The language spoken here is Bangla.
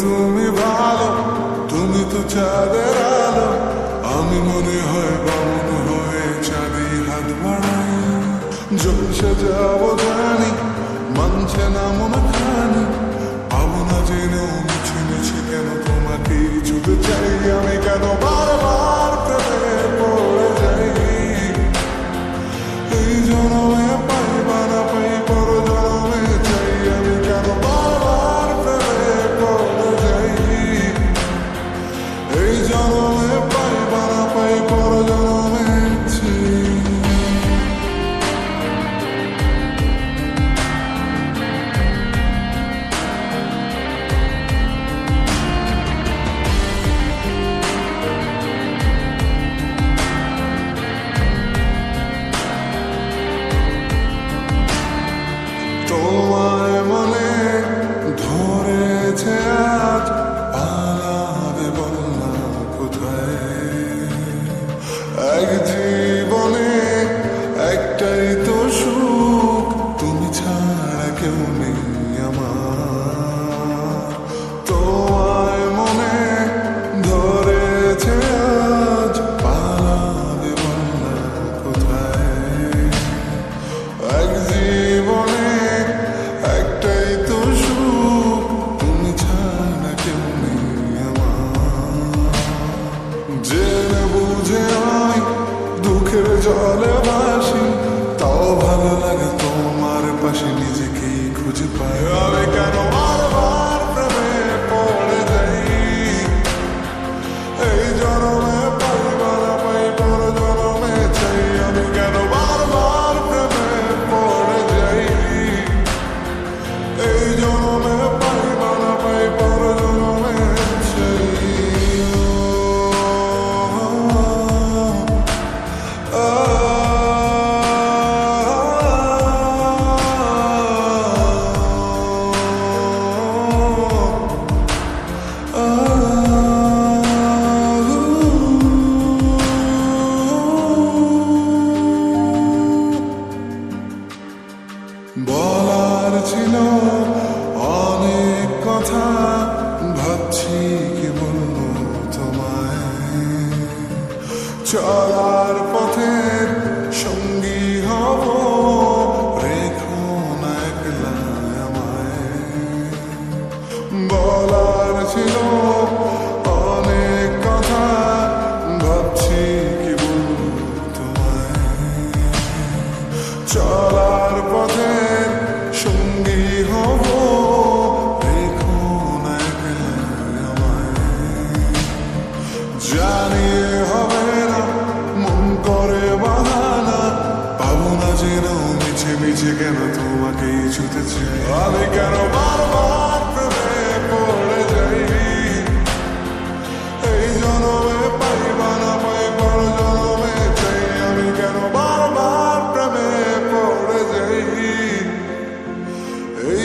তুমি ভালো, তুমি তো চাঁদের আলো। আমি মনে হয় বামন হয়ে চাঁদি হাত বাড়াই। জলসে যাব জানি মানছে না মনে খানি পাবো না জেনেও মিছে মিছে কেন তোমাকে ছুটে ভালোবাসি তাও ভালো লাগে তোমার পাশে নিজেকেই খুঁজে পাই। চলার পথের সঙ্গী হব। রেখো না একলা আমায়। বলার ছিল এসেছে আমি পড়ে যাই এই জনমে পাইবা না পাই জনমে চাই আমি কেন পড়ে যাই এই